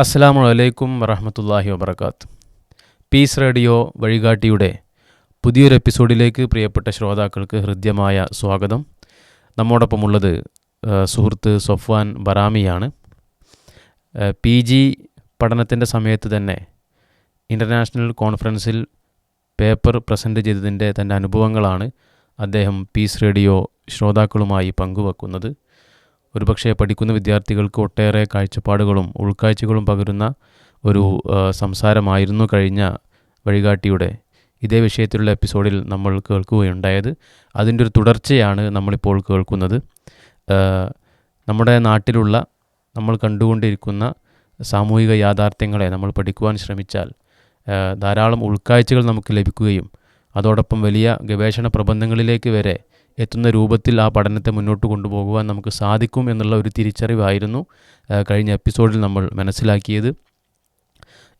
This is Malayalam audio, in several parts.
അസ്സാം വലൈക്കും വറഹമത്തല്ലാഹി വബർക്കാത്ത് പീസ് റേഡിയോ വഴികാട്ടിയുടെ പുതിയൊരു എപ്പിസോഡിലേക്ക് പ്രിയപ്പെട്ട ശ്രോതാക്കൾക്ക് ഹൃദ്യമായ സ്വാഗതം. നമ്മോടൊപ്പമുള്ളത് സുഹൃത്ത് സൊഫ്വാൻ ബറാമിയാണ്. പി ജി പഠനത്തിന്റെ സമയത്ത് തന്നെ ഇന്റർനാഷണൽ കോൺഫറൻസിൽ പേപ്പർ പ്രസന്റ് ചെയ്തതിന്റെ തന്റെ അനുഭവങ്ങളാണ് അദ്ദേഹം പീസ് റേഡിയോ ശ്രോതാക്കളുമായി പങ്കുവെക്കുന്നത്. ഒരുപക്ഷെ പഠിക്കുന്ന വിദ്യാർത്ഥികൾക്ക് ഒട്ടേറെ കാഴ്ചപ്പാടുകളും ഉൾക്കാഴ്ചകളും പകരുന്ന ഒരു സംസാരമായിരുന്നു കഴിഞ്ഞ വഴികാട്ടിയുടെ ഇതേ വിഷയത്തിലുള്ള എപ്പിസോഡിൽ നമ്മൾ കേൾക്കുകയുണ്ടായത്. അതിന്റെ ഒരു തുടർച്ചയാണ് നമ്മളിപ്പോൾ കേൾക്കുന്നത്. നമ്മുടെ നാട്ടിലുള്ള നമ്മൾ കണ്ടുകൊണ്ടിരിക്കുന്ന സാമൂഹിക യാഥാർത്ഥ്യങ്ങളെ നമ്മൾ പഠിക്കുവാൻ ശ്രമിച്ചാൽ ധാരാളം ഉൾക്കാഴ്ചകൾ നമുക്ക് ലഭിക്കുകയും അതോടൊപ്പം വലിയ ഗവേഷണ പ്രബന്ധങ്ങളിലേക്ക് വരെ എത്തുന്ന രൂപത്തിൽ ആ പഠനത്തെ മുന്നോട്ട് കൊണ്ടുപോകുവാൻ നമുക്ക് സാധിക്കും എന്നുള്ള ഒരു തിരിച്ചറിവായിരുന്നു കഴിഞ്ഞ എപ്പിസോഡിൽ നമ്മൾ മനസ്സിലാക്കിയത്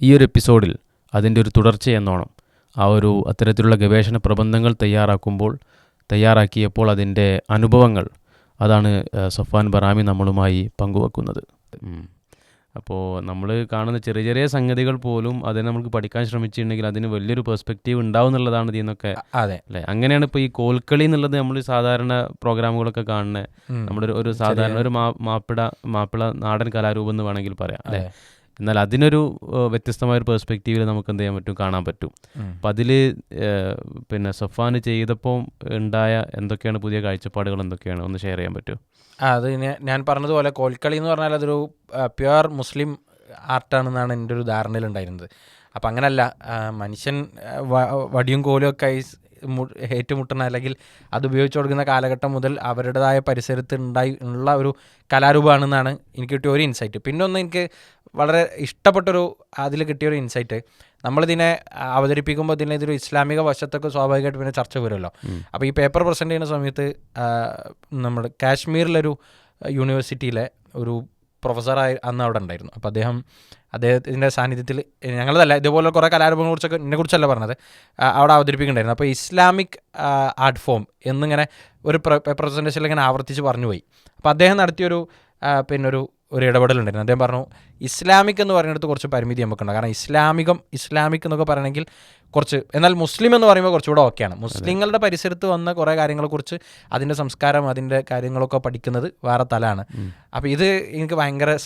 ഈ ഒരു എപ്പിസോഡിൽ അതിന്റെ ഒരു തുടർച്ച എന്നോണം ആ ഒരു അത്തരത്തിലുള്ള ഗവേഷണ പ്രബന്ധങ്ങൾ തയ്യാറാക്കുമ്പോൾ തയ്യാറാക്കിയപ്പോൾ അതിന്റെ അനുഭവങ്ങൾ അതാണ് സഫാൻ ബറാമി നമ്മളുമായി പങ്കുവെക്കുന്നത്. അപ്പോൾ നമ്മൾ കാണുന്ന ചെറിയ ചെറിയ സംഗതികൾ പോലും അതിനെ നമുക്ക് പഠിക്കാൻ ശ്രമിച്ചിട്ടുണ്ടെങ്കിൽ അതിന് വലിയൊരു പെർസ്പെക്റ്റീവ് ഉണ്ടാവും എന്നുള്ളതാണ് ഇതിൽ നിന്നൊക്കെ. അതെ. അല്ലേ? അങ്ങനെയാണ് ഇപ്പോൾ ഈ കോൽക്കളി എന്നുള്ളത് നമ്മൾ സാധാരണ പ്രോഗ്രാമുകളൊക്കെ കാണുന്നത്. നമ്മുടെ ഒരു- സാധാരണ ഒരു മാ മാപ്പിള മാപ്പിള നാടൻ കലാരൂപം എന്ന് വേണമെങ്കിൽ പറയാം. അല്ലേ. എന്നാൽ അതിനൊരു വ്യത്യസ്തമായ ഒരു പെർസ്പെക്റ്റീവിൽ നമുക്ക് എന്ത് ചെയ്യാൻ പറ്റും? കാണാൻ പറ്റും. അപ്പം അതിൽ പിന്നെ സഫാൻ ചെയ്തപ്പോൾ ഉണ്ടായ എന്തൊക്കെയാണ് പുതിയ കാഴ്ചപ്പാടുകൾ എന്തൊക്കെയാണ്? ഒന്ന് ഷെയർ ചെയ്യാൻ പറ്റുമോ? ആ, അത് ഞാൻ- പറഞ്ഞതുപോലെ കോൽക്കളി എന്ന് പറഞ്ഞാൽ അതൊരു പ്യുവർ മുസ്ലിം ആർട്ടാണെന്നാണ് എന്റെ ഒരു ധാരണയിലുണ്ടായിരുന്നത്. അപ്പം അങ്ങനല്ല മനുഷ്യൻ വടിയും കോലും ഒക്കെ ആയി ഏറ്റുമുട്ടുന്ന അല്ലെങ്കിൽ അത് ഉപയോഗിച്ച് കൊടുക്കുന്ന കാലഘട്ടം മുതൽ അവരുടേതായ പരിസരത്ത് ഉണ്ടായി ഉള്ള ഒരു കലാരൂപമാണെന്നാണ് എനിക്ക് കിട്ടിയ ഒരു ഇൻസൈറ്റ് പിന്നെ ഒന്ന് എനിക്ക് വളരെ ഇഷ്ടപ്പെട്ടൊരു അതിൽ കിട്ടിയൊരു ഇൻസൈറ്റ് നമ്മളിതിനെ അവതരിപ്പിക്കുമ്പോൾ ഇതിനെ ഇതൊരു ഇസ്ലാമിക വശത്തൊക്കെ സ്വാഭാവികമായിട്ട് പിന്നെ ചർച്ച വരുമല്ലോ. അപ്പോൾ ഈ പേപ്പർ പ്രസന്റ് ചെയ്യുന്ന സമയത്ത് നമ്മൾ കാശ്മീരിലൊരു യൂണിവേഴ്സിറ്റിയിലെ ഒരു പ്രൊഫസറായി അന്ന് അവിടെ ഉണ്ടായിരുന്നു. അപ്പോൾ അദ്ദേഹം അദ്ദേഹത്തിന്റെ സാന്നിധ്യത്തിൽ ഞങ്ങളതല്ല ഇതുപോലെ കുറേ കലാരൂപങ്ങളെ കുറിച്ചൊക്കെ എന്നെ കുറിച്ചല്ല പറഞ്ഞത്. അവിടെ അവതരിപ്പിക്കുന്നുണ്ടായിരുന്നു. അപ്പോൾ ഇസ്ലാമിക് ആർട്ട് ഫോം എന്നിങ്ങനെ ഒരു പ്രസന്റേഷനിൽ ഇങ്ങനെ ആവർത്തിച്ച് പറഞ്ഞു പോയി. അപ്പോൾ അദ്ദേഹം നടത്തിയൊരു പിന്നെ ഒരു ഒരു ഇടപെടലുണ്ടായിരുന്നു. അദ്ദേഹം പറഞ്ഞു ഇസ്ലാമിക് എന്ന് പറയുന്നിടത്ത് കുറച്ച് പരിമിതി നമുക്കുണ്ട്. കാരണം ഇസ്ലാമികം ഇസ്ലാമിക് എന്നൊക്കെ പറയണമെങ്കിൽ കുറച്ച് എന്നാൽ മുസ്ലിം എന്ന് പറയുമ്പോൾ കുറച്ചുകൂടെ ഓക്കെയാണ്. മുസ്ലിങ്ങളുടെ പരിസരത്ത് വന്ന കുറേ കാര്യങ്ങളെക്കുറിച്ച് അതിന്റെ സംസ്കാരം അതിന്റെ കാര്യങ്ങളൊക്കെ പഠിക്കുന്നത് വേറെ തലമാണ് അപ്പോൾ ഇത് എനിക്ക് ഭയങ്കര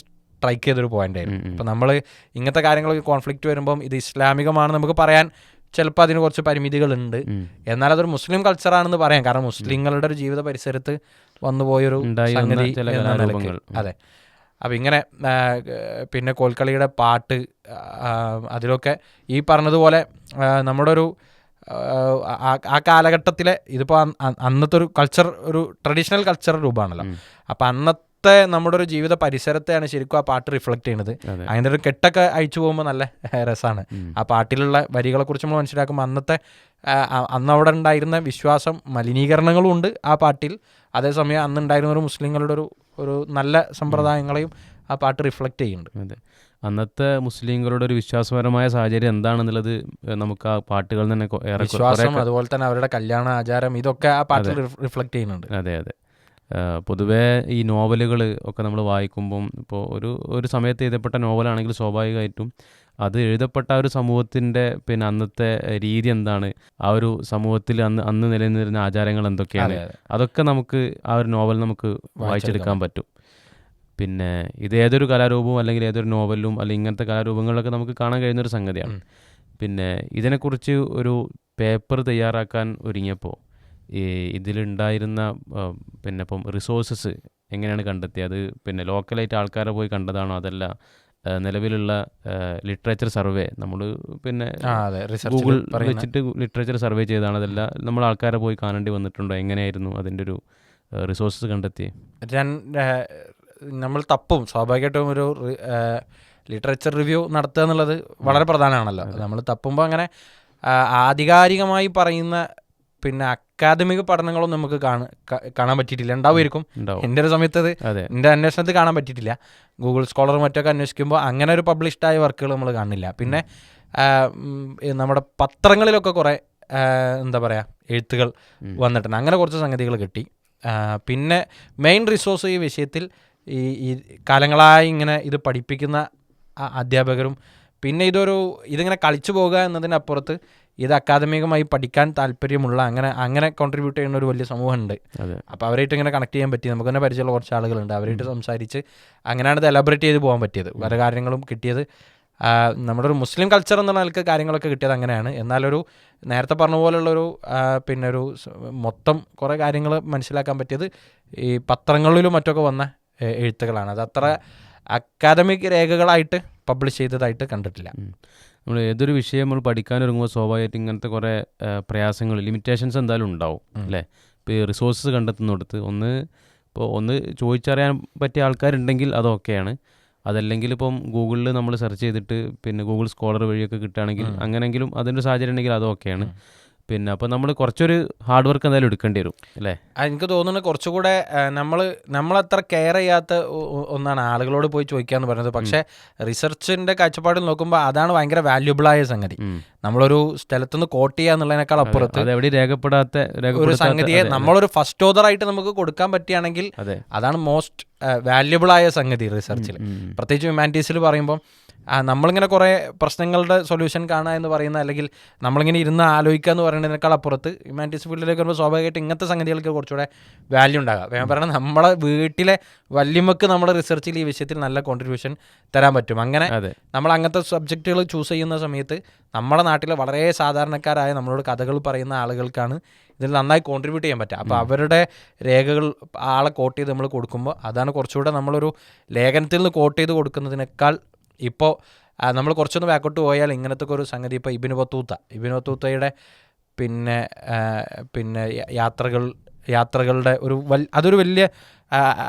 സ്ട്രൈക്ക് ചെയ്തൊരു പോയിന്റ് ആയിരുന്നു. ഉം. നമ്മൾ ഇങ്ങനത്തെ കാര്യങ്ങളൊക്കെ കോൺഫ്ലിക്റ്റ് വരുമ്പം ഇത് ഇസ്ലാമികമാണ് നമുക്ക് പറയാൻ ചിലപ്പോൾ അതിന് കുറച്ച് പരിമിതികളുണ്ട്. എന്നാൽ അതൊരു മുസ്ലിം കൾച്ചറാണെന്ന് പറയാം. കാരണം മുസ്ലിങ്ങളുടെ ഒരു ജീവിത പരിസരത്ത് വന്നുപോയൊരു സംഗതി. അതെ. അപ്പം ഇങ്ങനെ പിന്നെ കോൽക്കളിയുടെ പാട്ട് അതിലൊക്കെ ഈ പറഞ്ഞതുപോലെ നമ്മുടെ ഒരു ആ, കാലഘട്ടത്തിലെ ഇതിപ്പോൾ അന്നത്തെ ഒരു കൾച്ചർ ഒരു ട്രഡീഷണൽ കൾച്ചർ രൂപമാണല്ലോ. അപ്പം അപ്പം അന്നത്തെ നമ്മുടെ ഒരു ജീവിത പരിസരത്തെയാണ് ശരിക്കും ആ പാട്ട് റിഫ്ലക്ട് ചെയ്യുന്നത്. അതെ. അതിന്റെ ഒരു കെട്ടൊക്കെ അയച്ചു പോകുമ്പോൾ നല്ല രസമാണ്. ആ പാട്ടിലുള്ള വരികളെ കുറിച്ച് നമ്മൾ മനസ്സിലാക്കുമ്പോൾ അന്നത്തെ അന്ന് അവിടെ ഉണ്ടായിരുന്ന വിശ്വാസം മലിനീകരണങ്ങളും ഉണ്ട് ആ പാട്ടിൽ. അതേസമയം അന്ന് ഉണ്ടായിരുന്ന ഒരു മുസ്ലിങ്ങളുടെ ഒരു ഒരു നല്ല സമ്പ്രദായങ്ങളെയും ആ പാട്ട് റിഫ്ലക്റ്റ് ചെയ്യുന്നുണ്ട്. അതെ. അന്നത്തെ മുസ്ലിങ്ങളുടെ ഒരു വിശ്വാസപരമായ സാഹചര്യം എന്താണെന്നുള്ളത് നമുക്ക് ആ പാട്ടുകളിൽ തന്നെ വിശ്വാസം അതുപോലെ തന്നെ അവരുടെ കല്യാണ ആചാരം ഇതൊക്കെ ആ പാട്ടിൽ റിഫ്ലക്റ്റ് ചെയ്യുന്നുണ്ട്. അതെ അതെ. പൊതുവേ ഈ നോവലുകൾ ഒക്കെ നമ്മൾ വായിക്കുമ്പം ഇപ്പോൾ ഒരു ഒരു സമയത്ത് എഴുതപ്പെട്ട നോവലാണെങ്കിൽ സ്വാഭാവികമായിട്ടും അത് എഴുതപ്പെട്ട ആ ഒരു സമൂഹത്തിന്റെ പിന്നെ അന്നത്തെ രീതി എന്താണ്? ആ ഒരു സമൂഹത്തിൽ അന്ന് അന്ന് നിലനിന്നിരുന്ന ആചാരങ്ങൾ എന്തൊക്കെയാണ്? അതെ, അതെ. അതൊക്കെ നമുക്ക് ആ ഒരു നോവൽ നമുക്ക് വായിച്ചെടുക്കാൻ പറ്റും. പിന്നെ ഇത് ഏതൊരു കലാരൂപവും അല്ലെങ്കിൽ ഏതൊരു നോവലും അല്ലെങ്കിൽ ഇങ്ങനത്തെ കലാരൂപങ്ങളൊക്കെ നമുക്ക് കാണാൻ കഴിയുന്നൊരു സംഗതിയാണ്. പിന്നെ ഇതിനെക്കുറിച്ച് ഒരു പേപ്പർ തയ്യാറാക്കാൻ ഒരുങ്ങിയപ്പോൾ ഈ ഇതിലുണ്ടായിരുന്ന പിന്നെ ഇപ്പം റിസോഴ്സസ് എങ്ങനെയാണ് കണ്ടെത്തിയത്? അത് പിന്നെ ലോക്കലായിട്ട് ആൾക്കാരെ പോയി കണ്ടതാണോ അതല്ല നിലവിലുള്ള ലിറ്ററേച്ചർ സർവേ നമ്മൾ പിന്നെ ഗൂഗിൾ വെച്ചിട്ട് ലിറ്ററേച്ചർ സർവേ ചെയ്താണ് അതല്ല നമ്മൾ ആൾക്കാരെ പോയി കാണേണ്ടി വന്നിട്ടുണ്ടോ? എങ്ങനെയായിരുന്നു അതിന്റെ ഒരു റിസോഴ്സസ് കണ്ടെത്തി നമ്മൾ തപ്പും സ്വാഭാവികമായിട്ടും ഒരു ലിറ്ററേച്ചർ റിവ്യൂ നടത്തുക എന്നുള്ളത് വളരെ പ്രധാനമാണല്ലോ. നമ്മൾ തപ്പുമ്പോൾ അങ്ങനെ ആധികാരികമായി പറയുന്ന പിന്നെ അക്കാദമിക പഠനങ്ങളൊന്നും നമുക്ക് കാണ- കാണാൻ പറ്റിയിട്ടില്ല. ഉണ്ടാവുമായിരിക്കും. ഉണ്ടാവും. എന്റെ ഒരു സമയത്ത് അത്. എന്റെ അന്വേഷണത്തിൽ കാണാൻ പറ്റിയിട്ടില്ല. ഗൂഗിൾ സ്കോളർ മറ്റൊക്കെ അന്വേഷിക്കുമ്പോൾ അങ്ങനെ ഒരു പബ്ലിഷ്ഡായ വർക്കുകൾ നമ്മൾ കാണില്ല പിന്നെ നമ്മുടെ പത്രങ്ങളിലൊക്കെ കുറേ എന്താ പറയുക എഴുത്തുകൾ വന്നിട്ടുണ്ട്. അങ്ങനെ കുറച്ച് സംഗതികൾ കിട്ടി. പിന്നെ മെയിൻ റിസോഴ്സ് ഈ വിഷയത്തിൽ ഈ ഈ കാലങ്ങളായി ഇങ്ങനെ ഇത് പഠിപ്പിക്കുന്ന അധ്യാപകരും പിന്നെ ഇതൊരു ഇതിങ്ങനെ കളിച്ചു പോകുക എന്നതിനപ്പുറത്ത് ഇത് അക്കാദമികമായി പഠിക്കാൻ താല്പര്യമുള്ള അങ്ങനെ അങ്ങനെ കോൺട്രിബ്യൂട്ട് ചെയ്യുന്ന ഒരു വലിയ സമൂഹമുണ്ട്. അപ്പോൾ അവരായിട്ട് ഇങ്ങനെ കണക്ട് ചെയ്യാൻ പറ്റി. നമുക്ക് തന്നെ പരിചയമുള്ള കുറച്ച് ആളുകളുണ്ട്. അവരായിട്ട് സംസാരിച്ച് അങ്ങനെയാണ് ഇത് എലബറേറ്റ് ചെയ്ത് പോകാൻ പറ്റിയത്. പല കാര്യങ്ങളും കിട്ടിയത് നമ്മുടെ ഒരു മുസ്ലിം കൾച്ചർ എന്ന നിലയ്ക്ക് കാര്യങ്ങളൊക്കെ കിട്ടിയത് അങ്ങനെയാണ്. എന്നാലൊരു നേരത്തെ പറഞ്ഞ പോലുള്ളൊരു പിന്നെ ഒരു മൊത്തം കുറേ കാര്യങ്ങൾ മനസ്സിലാക്കാൻ പറ്റിയത് ഈ പത്രങ്ങളിലും മറ്റൊക്കെ വന്ന എഴുത്തുകളാണ്. അത് അത്ര അക്കാദമിക് രേഖകളായിട്ട് പബ്ലിഷ് ചെയ്തതായിട്ട് കണ്ടിട്ടില്ല. നമ്മൾ ഏതൊരു വിഷയം നമ്മൾ പഠിക്കാൻ ഒരുങ്ങുമ്പോൾ സ്വാഭാവികമായിട്ട് ഇങ്ങനത്തെ കുറേ പ്രയാസങ്ങൾ ലിമിറ്റേഷൻസ് എന്തായാലും ഉണ്ടാവും അല്ലേ? ഇപ്പോൾ ഈ റിസോഴ്സസ് കണ്ടെത്തുന്നിടത്ത് ഒന്ന് ഇപ്പോൾ ഒന്ന് ചോദിച്ചറിയാൻ പറ്റിയ ആൾക്കാരുണ്ടെങ്കിൽ അതൊക്കെയാണ് അതല്ലെങ്കിൽ ഇപ്പം ഗൂഗിളിൽ നമ്മൾ സെർച്ച് ചെയ്തിട്ട് പിന്നെ ഗൂഗിൾ സ്കോളർ വഴിയൊക്കെ കിട്ടുകയാണെങ്കിൽ അങ്ങനെയെങ്കിലും അതിന്റെ സാഹചര്യം ഉണ്ടെങ്കിൽ അതൊക്കെയാണ് പിന്നെ അപ്പോൾ നമ്മൾ കുറച്ചൊരു ഹാർഡ് വർക്ക് എന്തായാലും എടുക്കേണ്ടി വരും അല്ലേ? എനിക്ക് തോന്നുന്നത് കുറച്ചുകൂടെ നമ്മൾ നമ്മളത്ര കെയർ ചെയ്യാത്ത ഒന്നാണ് ആളുകളോട് പോയി ചോദിക്കാന്ന് പറയുന്നത്. പക്ഷേ റിസർച്ചിന്റെ കാഴ്ചപ്പാടിൽ നോക്കുമ്പോൾ അതാണ് ഭയങ്കര വാല്യുബിളായ സംഗതി. നമ്മളൊരു സ്ഥലത്തുനിന്ന് കോട്ട് ചെയ്യുക എന്നുള്ളതിനേക്കാൾ അപ്പുറത്ത് എവിടെ രേഖപ്പെടാത്ത ഒരു സംഗതിയെ നമ്മളൊരു ഫസ്റ്റ് ഓതർ ആയിട്ട് നമുക്ക് കൊടുക്കാൻ പറ്റുകയാണെങ്കിൽ അതാണ് മോസ്റ്റ് വാല്യുബിളായ സംഗതി റിസർച്ചിൽ. പ്രത്യേകിച്ച് ഹ്യൂമാനിറ്റീസിൽ പറയുമ്പോൾ നമ്മളിങ്ങനെ കുറേ പ്രശ്നങ്ങളുടെ സൊല്യൂഷൻ കാണുക എന്ന് പറയുന്ന അല്ലെങ്കിൽ നമ്മളിങ്ങനെ ഇരുന്ന് ആലോചിക്കുക എന്ന് പറയുന്നതിനേക്കാൾ അപ്പുറത്ത് ഹ്യൂമാനിറ്റീസ് ഫീൽഡിലേക്ക് വരുമ്പോൾ സ്വാഭാവികമായിട്ട് ഇങ്ങനത്തെ സംഗതികൾക്ക് കുറച്ചുകൂടെ വാല്യൂ ഉണ്ടാകാം. ഞാൻ പറയണം നമ്മളെ വീട്ടിലെ വല്യമ്മക്ക് നമ്മുടെ റിസർച്ചിൽ ഈ വിഷയത്തിൽ നല്ല കോൺട്രിബ്യൂഷൻ തരാൻ പറ്റും. അങ്ങനെ അതെ. നമ്മൾ അങ്ങനത്തെ സബ്ജക്റ്റുകൾ ചൂസ് ചെയ്യുന്ന സമയത്ത് നമ്മുടെ നാട്ടിലെ വളരെ സാധാരണക്കാരായ നമ്മളോട് കഥകൾ പറയുന്ന ആളുകൾക്കാണ് ഇതിൽ നന്നായി കോൺട്രിബ്യൂട്ട് ചെയ്യാൻ പറ്റുക. അപ്പോൾ അവരുടെ രേഖകൾ ആളെ കോട്ട് ചെയ്ത് നമ്മൾ കൊടുക്കുമ്പോൾ അതാണ് കുറച്ചുകൂടെ നമ്മളൊരു ലേഖനത്തിൽ നിന്ന് കോട്ട് ചെയ്ത് കൊടുക്കുന്നതിനേക്കാൾ ഇപ്പോൾ നമ്മൾ കുറച്ചൊന്ന് ബാക്കോട്ട് പോയാൽ ഇങ്ങനത്തെ ഒരു സംഗതി ഇപ്പോൾ ഇബിന് ബത്തൂത്ത ഇബിന് ബത്തൂത്തയുടെ പിന്നെ പിന്നെ യാത്രകൾ യാത്രകളുടെ ഒരു വൽ അതൊരു വലിയ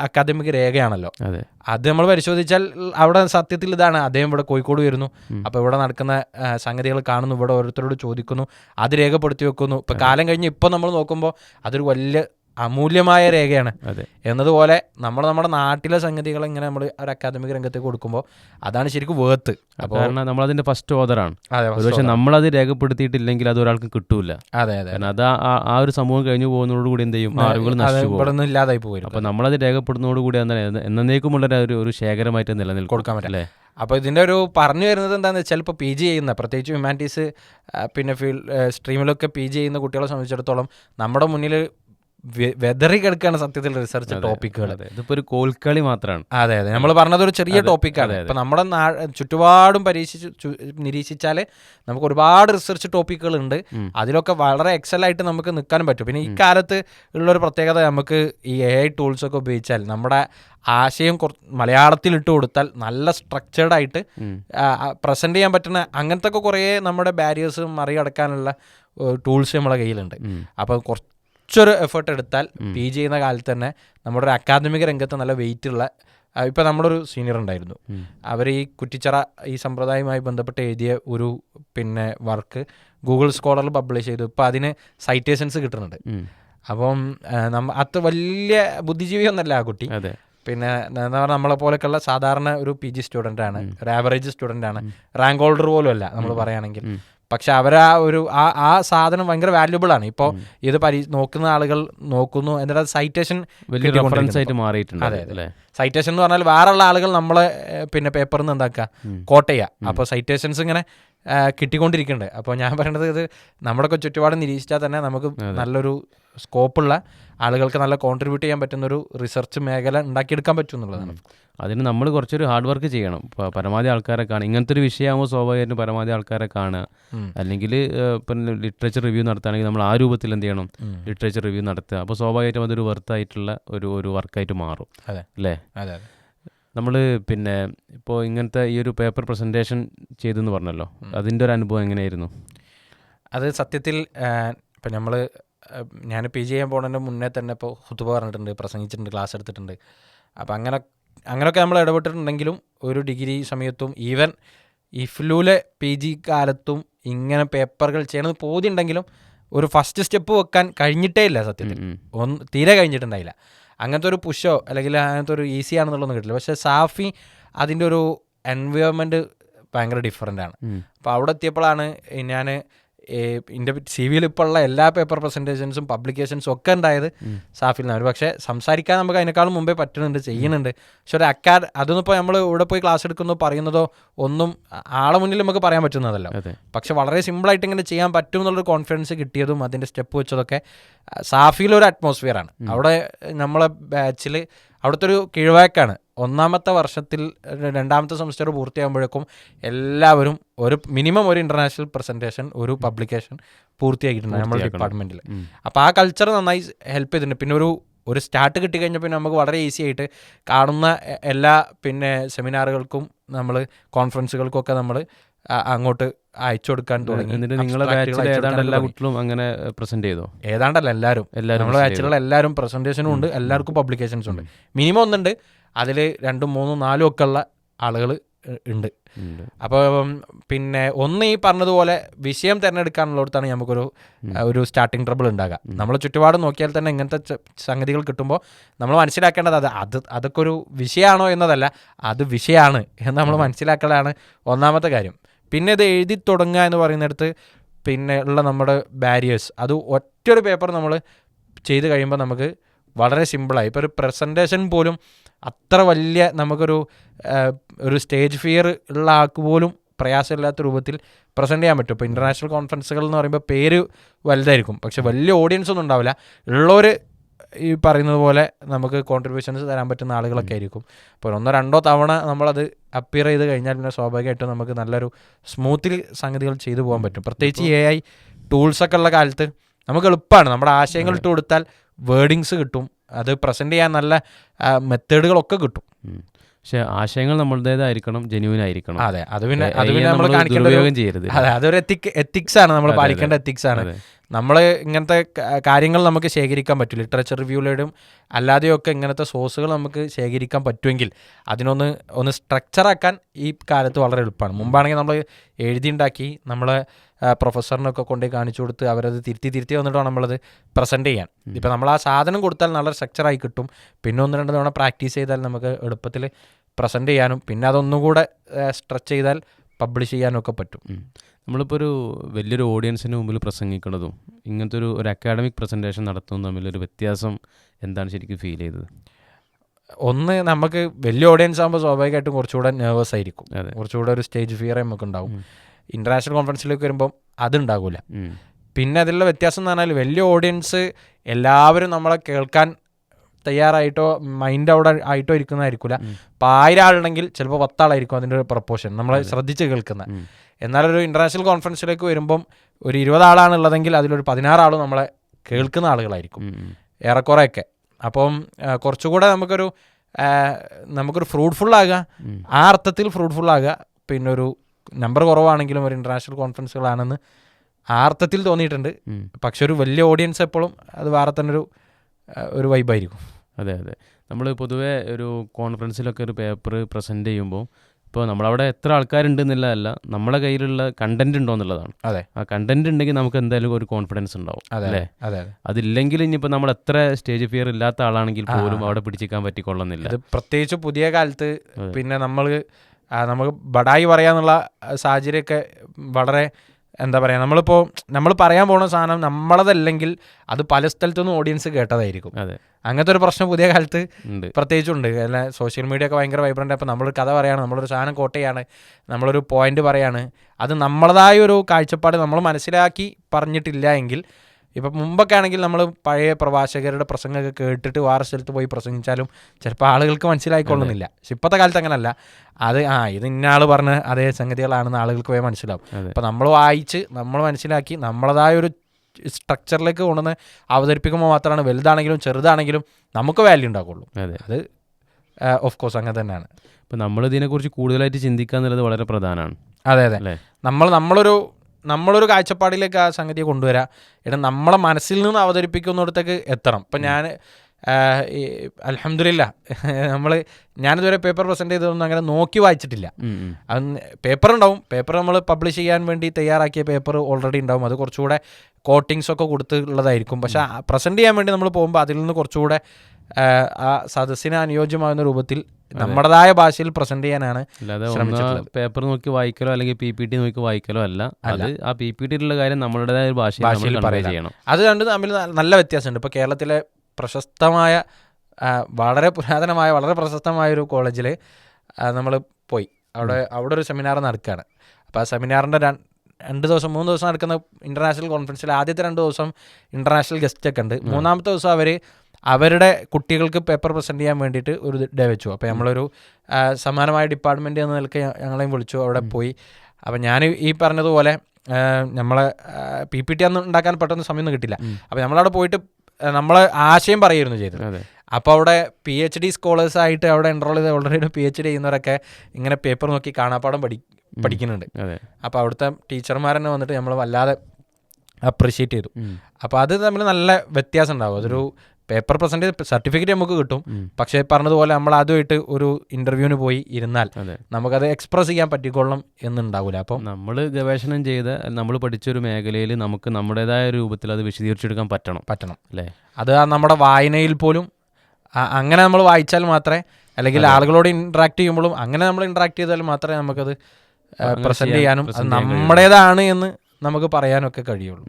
അക്കാദമിക് രേഖയാണല്ലോ. അതെ. നമ്മൾ പരിശോധിച്ചാൽ അവിടെ സത്യത്തിൽ ഇതാണ്. അദ്ദേഹം ഇവിടെ കോഴിക്കോട് വരുന്നു. അപ്പോൾ ഇവിടെ നടക്കുന്ന സംഗതികൾ കാണുന്നു. ഇവിടെ ഓരോരുത്തരോട് ചോദിക്കുന്നു. അത് രേഖപ്പെടുത്തി വെക്കുന്നു. ഇപ്പം കാലം കഴിഞ്ഞ് ഇപ്പം നമ്മൾ നോക്കുമ്പോൾ അതൊരു വലിയ അമൂല്യമായ രേഖയാണ്. അതെ. എന്നതുപോലെ നമ്മൾ നമ്മുടെ നാട്ടിലെ സംഗതികൾ ഇങ്ങനെ നമ്മൾ ഒരു അക്കാദമിക് രംഗത്തേക്ക് കൊടുക്കുമ്പോൾ അതാണ് ശരിക്കും വേർത്ത് അപ്പോൾ കാരണം നമ്മളതിന്റെ ഫസ്റ്റ് ഓദറാണ് അതെ ഒരുപക്ഷെ നമ്മളത് രേഖപ്പെടുത്തിയിട്ടില്ലെങ്കിൽ അത് ഒരാൾക്ക് കിട്ടൂല. അതെ അതെ കാരണം അത് ആ- ഒരു സമൂഹം കഴിഞ്ഞു പോകുന്നതോടുകൂടി എന്ത് ചെയ്യും? ഇല്ലാതായി അറിവുകൾ പോകും. അപ്പോൾ അപ്പൊ നമ്മളത് രേഖപ്പെടുന്നതോടുകൂടി എന്താണ് എന്നേക്കുമുള്ള ഒരു ഒരു ശേഖരമായിട്ട് നിലനിൽക്കും. കൊടുക്കാൻ പറ്റില്ല. അപ്പോൾ ഇതിന്റെ ഒരു പറഞ്ഞു വരുന്നത് എന്താണെന്ന് വെച്ചാൽ ഇപ്പോൾ പി ജി ചെയ്യുന്ന പ്രത്യേകിച്ച് ഹ്യൂമാനിറ്റീസ് പിന്നെ ഫീൽഡ് സ്ട്രീമിലൊക്കെ പി ജി ചെയ്യുന്ന കുട്ടികളെ സംബന്ധിച്ചിടത്തോളം നമ്മുടെ മുന്നിൽ വെതറി കിടക്കുകയാണ് സത്യത്തിൽ റിസർച്ച് ടോപ്പിക്കുകൾ ഇതിപ്പോ ഒരു കോൽക്കളി മാത്രമാണ് അതെ അതെ. നമ്മൾ പറഞ്ഞത് ഒരു ചെറിയ ടോപ്പിക്കാണ് അതെ. നമ്മുടെ ചുറ്റുപാടും പരീക്ഷിച്ച് നിരീക്ഷിച്ചാൽ നിരീക്ഷിച്ചാൽ നമുക്ക് ഒരുപാട് റിസർച്ച് ടോപ്പിക്കുകൾ ഉണ്ട്. അതിലൊക്കെ വളരെ എക്സൽ ആയിട്ട് നമുക്ക് നിൽക്കാനും പറ്റും. പിന്നെ ഈ കാലത്ത് ഉള്ളൊരു പ്രത്യേകത നമുക്ക് ഈ എ ഐ ടൂൾസൊക്കെ ഉപയോഗിച്ചാൽ നമ്മുടെ ആശയം കുറ മലയാളത്തിൽ ഇട്ട് കൊടുത്താൽ നല്ല സ്ട്രക്ചേർഡ് ആയിട്ട് പ്രസന്റ് ചെയ്യാൻ പറ്റുന്ന അങ്ങനത്തെ ഒക്കെ കുറേ നമ്മുടെ ബാരിയേഴ്സ് മറികടക്കാനുള്ള ടൂൾസ് നമ്മളെ കയ്യിലുണ്ട്. അപ്പോൾ അപ്പോൾ കുറച്ചൊരു എഫേർട്ട് എടുത്താൽ പി ജി ചെയ്യുന്ന കാലത്ത് തന്നെ നമ്മുടെ ഒരു അക്കാദമിക രംഗത്ത് നല്ല വെയിറ്റ് ഉള്ള ഇപ്പം നമ്മുടെ ഒരു സീനിയർ ഉണ്ടായിരുന്നു. അവർ ഈ കുറ്റിച്ചറ ഈ സമ്പ്രദായവുമായി ബന്ധപ്പെട്ട് എഴുതിയ ഒരു പിന്നെ വർക്ക് ഗൂഗിൾ സ്കോളറിൽ പബ്ലിഷ് ചെയ്തു. ഇപ്പം അതിന് സൈറ്റേഷൻസ് കിട്ടുന്നുണ്ട്. അപ്പം നമ്മ അത്ര വലിയ ബുദ്ധിജീവി ഒന്നല്ല ആ കുട്ടി. പിന്നെ എന്താ പറയുക നമ്മളെ പോലെയൊക്കെയുള്ള സാധാരണ ഒരു പി ജി സ്റ്റുഡന്റ് ആണ്. ഒരു ആവറേജ് സ്റ്റുഡന്റ് ആണ്. റാങ്ക് ഹോൾഡർ പോലും അല്ല നമ്മൾ പറയുകയാണെങ്കിൽ. പക്ഷെ അവർ ആ ഒരു ആ ആ സാധനം ഭയങ്കര വാല്യുബിൾ ആണ്. ഇപ്പോൾ ഇത് പരി നോക്കുന്ന ആളുകൾ നോക്കുന്നു എന്നിട്ട് അത് സൈറ്റേഷൻ വലിയ റെഫറൻസ് ആയിട്ട് മാറിയിട്ടുണ്ട്. അതെ, അല്ലേ? സൈറ്റേഷൻ എന്ന് പറഞ്ഞാൽ വേറെയുള്ള ആളുകൾ നമ്മളെ പിന്നെ പേപ്പറിൽ നിന്ന് എന്താക്കുക? കോട്ട് ചെയ്യുക. അപ്പോൾ സൈറ്റേഷൻസ് ഇങ്ങനെ കിട്ടിക്കൊണ്ടിരിക്കുന്നുണ്ട്. അപ്പോൾ ഞാൻ പറയുന്നത് ഇത് നമ്മുടെയൊക്കെ ചുറ്റുപാട് നിരീക്ഷിച്ചാൽ തന്നെ നമുക്ക് നല്ലൊരു സ്കോപ്പുള്ള ആളുകൾക്ക് നല്ല കോൺട്രിബ്യൂട്ട് ചെയ്യാൻ പറ്റുന്ന ഒരു റിസർച്ച് മേഖല ഉണ്ടാക്കിയെടുക്കാൻ പറ്റും എന്നുള്ളതാണ്. അതിന് നമ്മൾ കുറച്ചൊരു ഹാർഡ് വർക്ക് ചെയ്യണം. പരമാവധി ആൾക്കാരെ കാണുക ഇങ്ങനത്തെ ഒരു വിഷയമാകുമ്പോൾ സ്വാഭാവികമായിട്ടും പരമാവധി ആൾക്കാരെ കാണുക അല്ലെങ്കിൽ ഇപ്പം ലിറ്ററേച്ചർ റിവ്യൂ നടത്തുകയാണെങ്കിൽ നമ്മൾ ആ രൂപത്തിൽ എന്ത് ചെയ്യണം? ലിറ്ററേച്ചർ റിവ്യൂ നടത്തുക. അപ്പോൾ സ്വാഭാവികമായിട്ടും അതൊരു വർത്തായിട്ടുള്ള ഒരു ഒരു വർക്കായിട്ട് മാറും. അല്ലേ? നമ്മൾ പിന്നെ ഇപ്പോൾ ഇങ്ങനത്തെ ഈ ഒരു പേപ്പർ പ്രസന്റേഷൻ ചെയ്തെന്ന് പറഞ്ഞല്ലോ. അതിന്റെ ഒരു അനുഭവം എങ്ങനെയായിരുന്നു? അത് സത്യത്തിൽ ഇപ്പം നമ്മൾ ഞാൻ പി ജി ചെയ്യാൻ പോകുന്നതിന്റെ മുന്നേ തന്നെ ഇപ്പോൾ ഹുത്തുബ പറഞ്ഞിട്ടുണ്ട് പ്രസംഗിച്ചിട്ടുണ്ട് ക്ലാസ് എടുത്തിട്ടുണ്ട്. അപ്പം അങ്ങനെ അങ്ങനെയൊക്കെ നമ്മൾ ഇടപെട്ടിട്ടുണ്ടെങ്കിലും ഒരു ഡിഗ്രി സമയത്തും ഈവൻ ഇഫ്ലൂലെ പി ജി കാലത്തും ഇങ്ങനെ പേപ്പറുകൾ ചെയ്യണമെന്ന് പോതിണ്ടെങ്കിലും ഒരു ഫസ്റ്റ് സ്റ്റെപ്പ് വെക്കാൻ കഴിഞ്ഞിട്ടേ ഇല്ല സത്യത്തിൽ. ഒന്ന് തീരെ കഴിഞ്ഞിട്ടുണ്ടായില്ല. അങ്ങനത്തെ ഒരു പുഷോ അല്ലെങ്കിൽ അങ്ങനത്തെ ഒരു ഈസി ആണെന്നുള്ളതൊന്നും കിട്ടില്ല. പക്ഷേ സാഫി അതിന്റെ ഒരു എൻവയോൺമെന്റ് ഭയങ്കര ഡിഫറന്റ് ആണ്. അപ്പോൾ അവിടെ എത്തിയപ്പോഴാണ് ഞാൻ എന്റെ സി വിയിൽ ഇപ്പോൾ ഉള്ള എല്ലാ പേപ്പർ പ്രസന്റേഷൻസും പബ്ലിക്കേഷൻസും ഒക്കെ ഉണ്ടായത് സാഫിൽ നിന്നാണ് പക്ഷേ സംസാരിക്കാൻ നമുക്ക് അതിനേക്കാളും മുമ്പേ പറ്റുന്നുണ്ട് ചെയ്യുന്നുണ്ട്. പക്ഷെ ഒരു അക്കാ അതൊന്നും ഇപ്പോൾ നമ്മൾ ഇവിടെ പോയി ക്ലാസ് എടുക്കുന്നതോ പറയുന്നതോ ഒന്നും ആളെ മുന്നിൽ നമുക്ക് പറയാൻ പറ്റുന്നതല്ല. പക്ഷെ വളരെ സിമ്പിളായിട്ട് ഇങ്ങനെ ചെയ്യാൻ പറ്റും എന്നുള്ളൊരു കോൺഫിഡൻസ് കിട്ടിയതും അതിന്റെ സ്റ്റെപ്പ് വെച്ചതൊക്കെ സാഫിയിലൊരു സാഫിയിലൊരു അറ്റ്മോസ്ഫിയറാണ് അവിടെ നമ്മളെ ബാച്ചിൽ അവിടുത്തെ ഒരു കിഴവാക്കാണ് ഒന്നാമത്തെ വർഷത്തിൽ രണ്ടാമത്തെ സെമിസ്റ്റർ പൂർത്തിയാകുമ്പോഴേക്കും എല്ലാവരും ഒരു മിനിമം ഒരു ഇന്റർനാഷണൽ പ്രസന്റേഷൻ ഒരു പബ്ലിക്കേഷൻ പൂർത്തിയാക്കിയിട്ടുണ്ട് നമ്മുടെ ഡിപ്പാർട്ട്മെന്റിൽ ഡിപ്പാർട്ട്മെന്റിൽ അപ്പോൾ ആ കൾച്ചർ നന്നായി ഹെൽപ്പ് ചെയ്തിട്ടുണ്ട്. പിന്നെ ഒരു ഒരു സ്റ്റാർട്ട് കിട്ടിക്കഴിഞ്ഞാൽ പിന്നെ നമുക്ക് വളരെ ഈസി ആയിട്ട് കാണുന്ന എല്ലാ പിന്നെ സെമിനാറുകൾക്കും നമ്മൾ കോൺഫറൻസുകൾക്കും ഒക്കെ നമ്മൾ അങ്ങോട്ട് അയച്ചു കൊടുക്കാൻ തുടങ്ങി. എന്നിട്ട് നിങ്ങളെ ബാച്ചിലെ ഏതാണ്ട് എല്ലാ കുട്ടികളും അങ്ങനെ പ്രസന്റ് ചെയ്തോ? ഏതാണ്ടല്ല എല്ലാവരും എല്ലാവരും ചെയ്തു. ബാച്ചിലുള്ള എല്ലാവരും പ്രസന്റേഷനും ഉണ്ട് എല്ലാവർക്കും പബ്ലിക്കേഷൻസ് ഉണ്ട്. മിനിമം ഒന്നുണ്ട്. അതിൽ രണ്ടും മൂന്നും നാലും ഒക്കെ ഉള്ള ആളുകൾ ഉണ്ട്. അപ്പോൾ പിന്നെ ഒന്ന് ഈ പറഞ്ഞതുപോലെ വിഷയം തിരഞ്ഞെടുക്കാനുള്ളടത്താണ് നമുക്കൊരു ഒരു സ്റ്റാർട്ടിങ് ട്രബിൾ ഉണ്ടാകുക നമ്മൾ ചുറ്റുപാട് നോക്കിയാൽ തന്നെ ഇങ്ങനത്തെ സംഗതികൾ കിട്ടുമ്പോൾ നമ്മൾ മനസ്സിലാക്കേണ്ടത് അത് അത് അതൊക്കെ ഒരു വിഷയമാണോ എന്നതല്ല അത് വിഷയമാണ് എന്ന് നമ്മൾ മനസ്സിലാക്കലാണ് ഒന്നാമത്തെ കാര്യം. പിന്നെ ഇത് എഴുതി തുടങ്ങുക എന്ന് പറയുന്നിടത്ത് പിന്നെ ഉള്ള നമ്മുടെ ബാരിയേഴ്സ് അത് ഒറ്റൊരു പേപ്പർ നമ്മൾ ചെയ്ത് കഴിയുമ്പോൾ നമുക്ക് വളരെ സിമ്പിളായി ഇപ്പോൾ ഒരു പ്രസന്റേഷൻ പോലും അത്ര വലിയ നമുക്കൊരു ഒരു സ്റ്റേജ് ഫിയർ ഉള്ള ആൾക്ക് പോലും പ്രയാസമില്ലാത്ത രൂപത്തിൽ പ്രസന്റ് ചെയ്യാൻ പറ്റും. ഇപ്പോൾ ഇന്റർനാഷണൽ കോൺഫറൻസുകൾ എന്ന് പറയുമ്പോൾ പേര് വലുതായിരിക്കും. പക്ഷെ വലിയ ഓഡിയൻസ് ഒന്നും ഉണ്ടാവില്ല. ഉള്ളവർ ഈ പറയുന്നത് പോലെ നമുക്ക് കോൺട്രിബ്യൂഷൻസ് തരാൻ പറ്റുന്ന ആളുകളൊക്കെ ആയിരിക്കും. അപ്പോൾ ഒന്നോ രണ്ടോ തവണ നമ്മളത് അപ്പിയർ ചെയ്ത് കഴിഞ്ഞാൽ പിന്നെ സ്വാഭാവികമായിട്ടും നമുക്ക് നല്ലൊരു സ്മൂത്തിൽ സംഗതികൾ ചെയ്തു പോകാൻ പറ്റും. പ്രത്യേകിച്ച് എ ഐ ടൂൾസൊക്കെ ഉള്ള കാലത്ത് നമുക്ക് എളുപ്പമാണ്. നമ്മുടെ ആശയങ്ങൾ ഇട്ട് കൊടുത്താൽ വേർഡിങ്സ് കിട്ടും. അത് പ്രസന്റ് ചെയ്യാൻ നല്ല മെത്തേഡുകളൊക്കെ കിട്ടും. പക്ഷേ ആശയങ്ങൾ നമ്മളുടേതായിരിക്കണം ജെന്യൂൻ ആയിരിക്കണം. അതെ. അത് പിന്നെ അത് പിന്നെ നമ്മൾ കാണിക്കേണ്ട ചെയ്യരുത്. അതെ അതൊരു എത്തിക് എത്തിക്സ് ആണ്. നമ്മൾ. പാലിക്കേണ്ട എത്തിക്സ് ആണ്. നമ്മൾ ഇങ്ങനത്തെ കാര്യങ്ങൾ നമുക്ക് ശേഖരിക്കാൻ പറ്റും. ലിറ്ററേച്ചർ റിവ്യൂയിലും അല്ലാതെയൊക്കെ ഇങ്ങനത്തെ സോഴ്സുകൾ നമുക്ക് ശേഖരിക്കാൻ പറ്റുമെങ്കിൽ അതിനൊന്ന് ഒന്ന് സ്ട്രക്ചറാക്കാൻ ഈ കാലത്ത് വളരെ എളുപ്പമാണ്. മുമ്പാണെങ്കിൽ നമ്മൾ എഴുതിയുണ്ടാക്കി നമ്മളെ പ്രൊഫസറിനൊക്കെ കൊണ്ടുപോയി കാണിച്ചു കൊടുത്ത് അവരത് തിരുത്തി തിരുത്തി വന്നിട്ട് വേണം നമ്മളത് പ്രസന്റ് ചെയ്യാൻ. ഇപ്പം നമ്മൾ ആ സാധനം കൊടുത്താൽ നല്ല സ്ട്രക്ചറായി കിട്ടും. പിന്നെ ഒന്ന് രണ്ട് തവണ പ്രാക്ടീസ് ചെയ്താൽ നമുക്ക് എളുപ്പത്തിൽ പ്രസന്റ് ചെയ്യാനും. പിന്നെ അതൊന്നുകൂടെ സ്ട്രെച്ച് ചെയ്താൽ പബ്ലിഷ് ചെയ്യാനൊക്കെ പറ്റും. നമ്മളിപ്പോൾ ഒരു വലിയൊരു ഓഡിയൻസിന് മുമ്പിൽ പ്രസംഗിക്കുന്നതും ഇങ്ങനത്തെ ഒരു ഒരു അക്കാഡമിക് പ്രസന്റേഷൻ നടത്തുന്നതും തമ്മിലൊരു വ്യത്യാസം എന്താണ് ശരിക്കും ഫീൽ ചെയ്തത്? ഒന്ന് നമുക്ക് വലിയ ഓഡിയൻസ് ആകുമ്പോൾ സ്വാഭാവികമായിട്ടും കുറച്ചുകൂടെ നെർവസ് ആയിരിക്കും. അതെ. കുറച്ചുകൂടെ ഒരു സ്റ്റേജ് ഫിയർ നമുക്ക് ഉണ്ടാവും. ഇന്റർനാഷണൽ ഇന്റർനാഷണൽ കോൺഫറൻസിലേക്ക് വരുമ്പം അതുണ്ടാകില്ല. പിന്നെ അതിലുള്ള വ്യത്യാസം എന്ന് പറഞ്ഞാൽ വലിയ ഓഡിയൻസ് എല്ലാവരും നമ്മളെ കേൾക്കാൻ തയ്യാറായിട്ടോ മൈൻഡ് അവിടെ ആയിട്ടോ ഇരിക്കുന്നതായിരിക്കില്ല. അപ്പോൾ ആയിരം ആളുണ്ടെങ്കിൽ ചിലപ്പോൾ പത്താളായിരിക്കും അതിന്റെ ഒരു പ്രപ്പോർഷൻ നമ്മൾ ശ്രദ്ധിച്ച് കേൾക്കുന്ന എന്നാൽ എന്നാലൊരു ഇന്റർനാഷണൽ കോൺഫറൻസിലേക്ക് വരുമ്പം ഒരു ഇരുപതാളാണ് ഉള്ളതെങ്കിൽ അതിലൊരു പതിനാറാളും നമ്മളെ കേൾക്കുന്ന ആളുകളായിരിക്കും. ഏറെക്കുറെയൊക്കെ. അപ്പം കുറച്ചുകൂടെ നമുക്കൊരു നമുക്കൊരു ഫ്രൂട്ട്ഫുൾ ആകുക. ആ അർത്ഥത്തിൽ ഫ്രൂട്ട്ഫുൾ ആകുക പിന്നെ ഒരു നമ്പർ കുറവാണെങ്കിലും ഒരു ഇന്റർനാഷണൽ കോൺഫറൻസുകളാണെന്ന് ആ അർത്ഥത്തിൽ തോന്നിയിട്ടുണ്ട്. പക്ഷെ ഒരു വലിയ ഓഡിയൻസ് എപ്പോഴും അത് വേറെ തന്നെ ഒരു ഒരു വൈബായിരിക്കും അതെ അതെ. നമ്മൾ പൊതുവേ ഒരു കോൺഫറൻസിലൊക്കെ ഒരു പേപ്പർ പ്രസന്റ് ചെയ്യുമ്പോൾ ഇപ്പോൾ നമ്മളവിടെ എത്ര ആൾക്കാരുണ്ട് എന്നുള്ളതല്ല നമ്മുടെ കയ്യിലുള്ള കണ്ടന്റ് ഉണ്ടോ എന്നുള്ളതാണ് അതെ. ആ കണ്ടന്റ് ഉണ്ടെങ്കിൽ നമുക്ക് എന്തായാലും ഒരു കോൺഫിഡൻസ് ഉണ്ടാവും അല്ലേ? അതെ അതെ. അതില്ലെങ്കിൽ ഇനിയിപ്പോൾ നമ്മൾ എത്ര സ്റ്റേജ് ഫിയർ ഇല്ലാത്ത ആളാണെങ്കിൽ പോലും അവിടെ പിടിച്ചിക്കാൻ പറ്റിക്കൊള്ളുന്നില്ല. പ്രത്യേകിച്ച് പുതിയ കാലത്ത് പിന്നെ നമ്മൾ നമുക്ക് ബടായി പറയാന്നുള്ള സാഹചര്യമൊക്കെ വളരെ എന്താ പറയുക നമ്മളിപ്പോൾ നമ്മൾ പറയാൻ പോണ സാധനം നമ്മളതല്ലെങ്കിൽ അത് പല സ്ഥലത്തുനിന്നും ഓഡിയൻസ് കേട്ടതായിരിക്കും. അതെ. അങ്ങനത്തെ ഒരു പ്രശ്നം പുതിയ കാലത്ത് പ്രത്യേകിച്ചുണ്ട്. അല്ല സോഷ്യൽ മീഡിയ ഒക്കെ ഭയങ്കര വൈബ്രന്റ് അപ്പോൾ നമ്മളൊരു കഥ പറയാണ് നമ്മളൊരു സാധനം കോട്ടയാണ് നമ്മളൊരു പോയിന്റ് പറയാണ്. അത് നമ്മളതായ ഒരു കാഴ്ചപ്പാട് നമ്മൾ മനസ്സിലാക്കി പറഞ്ഞിട്ടില്ല എങ്കിൽ ഇപ്പം മുമ്പൊക്കെ ആണെങ്കിൽ നമ്മൾ പഴയ പ്രഭാഷകരുടെ പ്രസംഗമൊക്കെ കേട്ടിട്ട് വേറെ സ്ഥലത്ത് പോയി പ്രസംഗിച്ചാലും ചിലപ്പോൾ ആളുകൾക്ക് മനസ്സിലായിക്കൊള്ളുന്നില്ല. പക്ഷെ ഇപ്പോഴത്തെ കാലത്ത് അങ്ങനല്ല. അത് ആ ഇത് ഇന്നയാൾ പറഞ്ഞ അതേ സംഗതികളാണെന്ന് ആളുകൾക്ക് പോയി മനസ്സിലാവും. അപ്പം അപ്പോൾ നമ്മൾ വായിച്ച് നമ്മൾ മനസ്സിലാക്കി നമ്മളതായ ഒരു സ്ട്രക്ചറിലേക്ക് കൊണ്ടുവന്ന് അവതരിപ്പിക്കുമ്പോൾ മാത്രമാണ് വലുതാണെങ്കിലും ചെറുതാണെങ്കിലും നമുക്ക് വാല്യൂ ഉണ്ടാക്കുള്ളൂ അതെ. അത് ഓഫ് കോഴ്സ് അങ്ങനെ തന്നെയാണ്. ഇപ്പം നമ്മൾ ഇതിനെക്കുറിച്ച് കൂടുതലായിട്ട് ചിന്തിക്കുക എന്നുള്ളത് വളരെ പ്രധാനമാണ്. അതെ അതെ. നമ്മൾ നമ്മളൊരു നമ്മളൊരു കാഴ്ചപ്പാടിലേക്ക് ആ സംഗതി കൊണ്ടുവരാം. ഇട നമ്മളെ മനസ്സിൽ നിന്ന് അവതരിപ്പിക്കുന്നിടത്തേക്ക് എത്തണം. ഇപ്പം ഞാൻ അലഹമില്ല നമ്മൾ ഞാനിതുവരെ പേപ്പർ പ്രസന്റ് ചെയ്തതൊന്നും അങ്ങനെ നോക്കി വായിച്ചിട്ടില്ല. അത് പേപ്പർ ഉണ്ടാവും പേപ്പർ നമ്മൾ പബ്ലിഷ് ചെയ്യാൻ വേണ്ടി തയ്യാറാക്കിയ പേപ്പർ ഓൾറെഡി ഉണ്ടാവും. അത് കുറച്ചുകൂടെ കോട്ടിങ്സ് ഒക്കെ കൊടുത്തുള്ളതായിരിക്കും പക്ഷെ പ്രസന്റ് ചെയ്യാൻ വേണ്ടി നമ്മൾ പോകുമ്പോൾ അതിൽ നിന്ന് കുറച്ചുകൂടെ ആ, സദസ്സിന് അനുയോജ്യമാകുന്ന രൂപത്തിൽ നമ്മുടേതായ ഭാഷയിൽ പ്രസന്റ് ചെയ്യാനാണ് പേപ്പർ നോക്കി വായിക്കലോ അല്ലെങ്കിൽ പി പി ടി നോക്കി വായിക്കലോ അല്ല. അത് ആ പി പി ടിയിലുള്ള കാര്യം നമ്മുടേതായ ഭാഷ ഭാഷയിൽ ചെയ്യണം. അത് രണ്ടും തമ്മിൽ നല്ല വ്യത്യാസമുണ്ട്. ഇപ്പോൾ കേരളത്തിലെ പ്രശസ്തമായ വളരെ പുരാതനമായ വളരെ പ്രശസ്തമായ ഒരു കോളേജിൽ നമ്മൾ പോയി. അവിടെ അവിടെ ഒരു സെമിനാർ നടക്കുകയാണ്. അപ്പോൾ ആ സെമിനാറിന്റെ രണ്ട് ദിവസം മൂന്ന് ദിവസം നടക്കുന്ന ഇന്റർനാഷണൽ കോൺഫറൻസിൽ ആദ്യത്തെ രണ്ട് ദിവസം ഇന്റർനാഷണൽ ഗസ്റ്റ് ഒക്കെ ഉണ്ട്. മൂന്നാമത്തെ ദിവസം അവർ അവരുടെ കുട്ടികൾക്ക് പേപ്പർ പ്രസന്റ് ചെയ്യാൻ വേണ്ടിയിട്ട് ഒരു ഡേ വെച്ചു. അപ്പോൾ നമ്മളൊരു സമാനമായ ഡിപ്പാർട്ട്മെന്റ് എന്ന നിലയ്ക്ക് ഞങ്ങളെയും വിളിച്ചു അവിടെ പോയി. അപ്പോൾ ഞാൻ ഈ പറഞ്ഞതുപോലെ നമ്മൾ നമ്മളെ പി പി ടി അന്ന് ഉണ്ടാക്കാൻ പെട്ടെന്ന് സമയമൊന്നും കിട്ടില്ല അപ്പോൾ നമ്മളവിടെ പോയിട്ട് നമ്മൾ നമ്മളെ ആശയം പറയുമായിരുന്നു ചെയ്തത്. അപ്പോൾ അവിടെ പി എച്ച് ഡി സ്കോളേഴ്സ് ആയിട്ട് അവിടെ എൻറോൾ ചെയ്ത് ഓൾറെഡി പി എച്ച് ഡി ചെയ്യുന്നവരൊക്കെ ഇങ്ങനെ പേപ്പർ നോക്കി കാണാപ്പാടം പഠി പഠിക്കുന്നുണ്ട്. അപ്പോൾ അവിടുത്തെ ടീച്ചർമാർ തന്നെ വന്നിട്ട് നമ്മൾ വല്ലാതെ അപ്രിഷ്യേറ്റ് ചെയ്തു. അപ്പോൾ അത് തമ്മിൽ നല്ല വ്യത്യാസം ഉണ്ടാവും. അതൊരു പേപ്പർ പ്രസന്റ് സർട്ടിഫിക്കറ്റ് നമുക്ക് കിട്ടും. പക്ഷേ പറഞ്ഞതുപോലെ നമ്മൾ ആദ്യമായിട്ട് ഒരു ഇന്റർവ്യൂവിന് പോയി ഇരുന്നാൽ നമുക്കത് എക്സ്പ്രസ് ചെയ്യാൻ പറ്റിക്കൊള്ളും എന്നുണ്ടാവില്ല അപ്പം നമ്മൾ ഗവേഷണം ചെയ്ത നമ്മൾ പഠിച്ച ഒരു മേഖലയിൽ നമുക്ക് നമ്മുടേതായ രൂപത്തിൽ അത് വിശദീകരിച്ചെടുക്കാൻ പറ്റണം. പറ്റണം. അല്ലേ? അത് നമ്മുടെ വായനയിൽ പോലും അങ്ങനെ നമ്മൾ വായിച്ചാൽ മാത്രമേ അല്ലെങ്കിൽ ആളുകളോട് ഇന്ററാക്ട് ചെയ്യുമ്പോഴും അങ്ങനെ നമ്മൾ ഇന്ററാക്ട് ചെയ്താൽ മാത്രമേ നമുക്കത് പ്രസന്റ് ചെയ്യാനും അത്. നമ്മുടേതാണ് എന്ന് നമുക്ക് പറയാനൊക്കെ കഴിയുള്ളൂ.